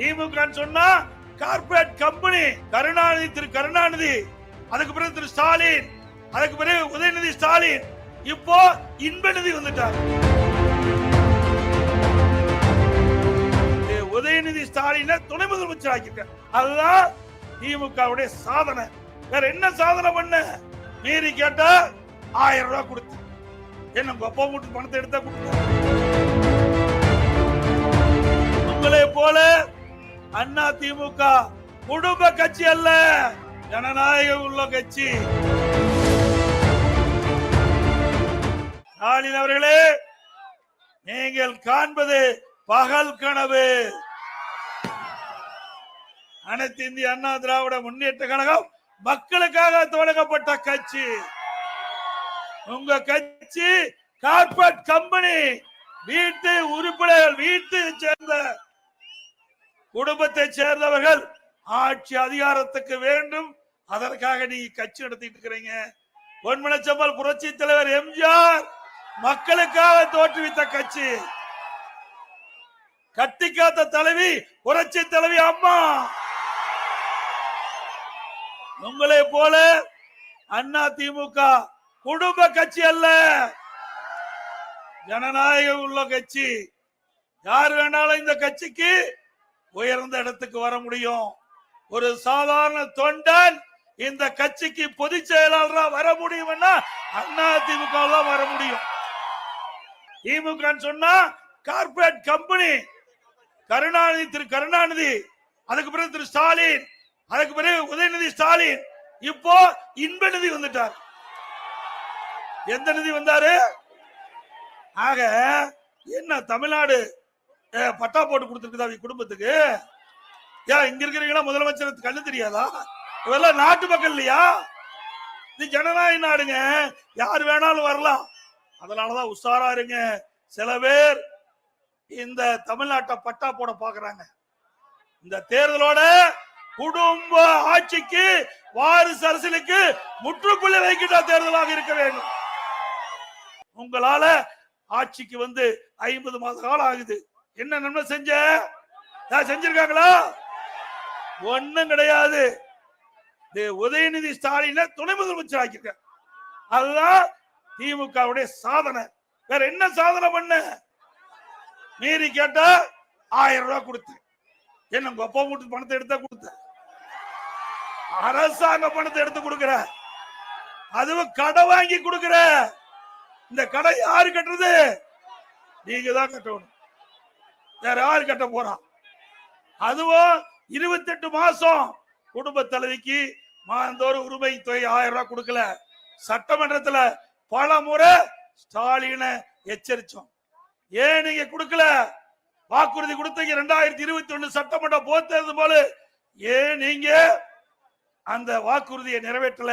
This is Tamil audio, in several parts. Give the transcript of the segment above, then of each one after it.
திமுக சொன்னா கார்ப்பரேட் கம்பெனி கருணாநிதி திரு கருணாநிதி அதுக்கு பிறகு திரு ஸ்டாலின் அதுக்கு பிறகு உதயநிதி ஸ்டாலின். இப்போ இன்பநிதி வந்துட்டார். உதயநிதி ஸ்டாலின் துணை முதலமைச்சர் ஆக்கிட்டார். அதுதான் திமுகவுடைய சாதனை. வேற என்ன சாதனை பண்ண? மீறி கேட்டா ஆயிரம் ரூபாய் கொடுத்து. என்ன கொப்பா மூட்டு பணத்தை எடுத்தா கொடுத்த? அண்ணா திமுக குடும்ப கட்சி அல்ல ஜனநாயகம் உள்ள கட்சி. ஸ்டாலின் அவர்களே நீங்கள் காண்பது பகல் கனவு. அனைத்து இந்திய அண்ணா திராவிட முன்னேற்ற கழகம் மக்களுக்காக தொடங்கப்பட்ட கட்சி. உங்க கட்சி கார்பரேட் கம்பெனி வீட்டு உறுப்பினர்கள் வீட்டு குடும்பத்தை சேர்ந்தவர்கள் ஆட்சி அதிகாரத்துக்கு வேண்டும். அதற்காக நீங்க கட்சி நடத்திட்டு இருக்கிறீங்க. பொன்மனச்சம்பல் புரட்சி தலைவர் எம்ஜிஆர் மக்களுக்காக தோற்றுவித்த கட்சி. கட்டி காத்த தலைவி புரட்சி தலைவி அம்மா. உங்களை போல அண்ணா திமுக குடும்ப கட்சி அல்ல. ஜனநாயகம் உள்ள கட்சி. யார் வேணாலும் இந்த கட்சிக்கு உயர்ந்த இடத்துக்கு வர முடியும். ஒரு சாதாரண தொண்டன் இந்த கட்சிக்கு பொதுச் செயலாளரா வர முடியும்னா அண்ணா திமுக தான் வர முடியும். திமுக சொன்னா கார்ப்பரேட் கம்பெனி. கருணாநிதி திரு கருணாநிதி அதுக்கு பிறகு திரு ஸ்டாலின் அதுக்கு பிறகு உதயநிதி ஸ்டாலின். இப்போ இன்ப நிதி வந்துட்டார். எந்த நிதி வந்தாரு? ஆக என்ன தமிழ்நாடு பட்டா போட்டு கொடுத்துருக்குதா அவங்க குடும்பத்துக்கு? ஏன் இங்க இருக்கிறீங்களா? முதலமைச்சர் கண்ணு தெரியாதா? இவெல்லாம் நாட்டு மக்கள் இல்லையா? இது ஜனநாயக நாடுங்க. யார் வேணாலும் வரலாம். அதனாலதான் உஷாரா இருங்க. சில பேர் இந்த தமிழ்நாட்டை பட்டா போட பாக்குறாங்க. இந்த தேர்தலோட குடும்ப ஆட்சிக்கு வாரிசு அரசியலுக்கு முற்றுப்புள்ளி வைக்கின்ற தேர்தலாக இருக்க வேண்டும். உங்களால ஆட்சிக்கு வந்து ஐம்பது மாத காலம் ஆகுது. என்ன நன்மை செஞ்ச? செஞ்சிருக்காங்களா? ஒண்ணும் கிடையாது. உதயநிதி ஸ்டாலினை துணை முதலமைச்சர் ஆக்கியிருக்க அதுதான் திமுகவுடைய சாதனை. வேற என்ன சாதனை பண்ண? மீறி கேட்டா ஆயிரம் ரூபாய் கொடுத்து. என்ன உங்க அப்பா வீட்டு பணத்தை எடுத்தா கொடுத்த? அரசாங்க பணத்தை எடுத்து கொடுக்கற. அதுவும் கடை வாங்கி கொடுக்கற. இந்த கடை யாரு கட்டுறது? நீங்க தான் கட்டணும். வேற யாரு கட்ட போறான் அதுவும் இருபத்தெட்டு மாசம் குடும்ப தலைவிக்கு மாதந்தோறும் உரிமை தொகை ஆயிரம் ரூபாய் கொடுக்கல. சட்டமன்றத்துல பல முறை ஸ்டாலினை எச்சரிச்சோம். ஏன் நீங்க கொடுக்கல? வாக்குறுதி கொடுத்தீங்க ரெண்டாயிரத்தி இருபத்தி ஒண்ணு சட்டமன்ற போத்தது போல. ஏன் நீங்க அந்த வாக்குறுதியை நிறைவேற்றல?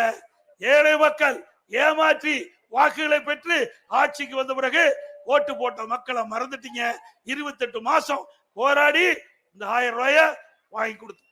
ஏழை மக்கள் ஏமாற்றி வாக்குகளை பெற்று ஆட்சிக்கு வந்த பிறகு ஓட்டு போட்ட மக்களை மறந்துட்டீங்க. இருபத்தெட்டு மாசம் போராடி இந்த ஆயிரம் ரூபாய வாங்கி கொடுத்து.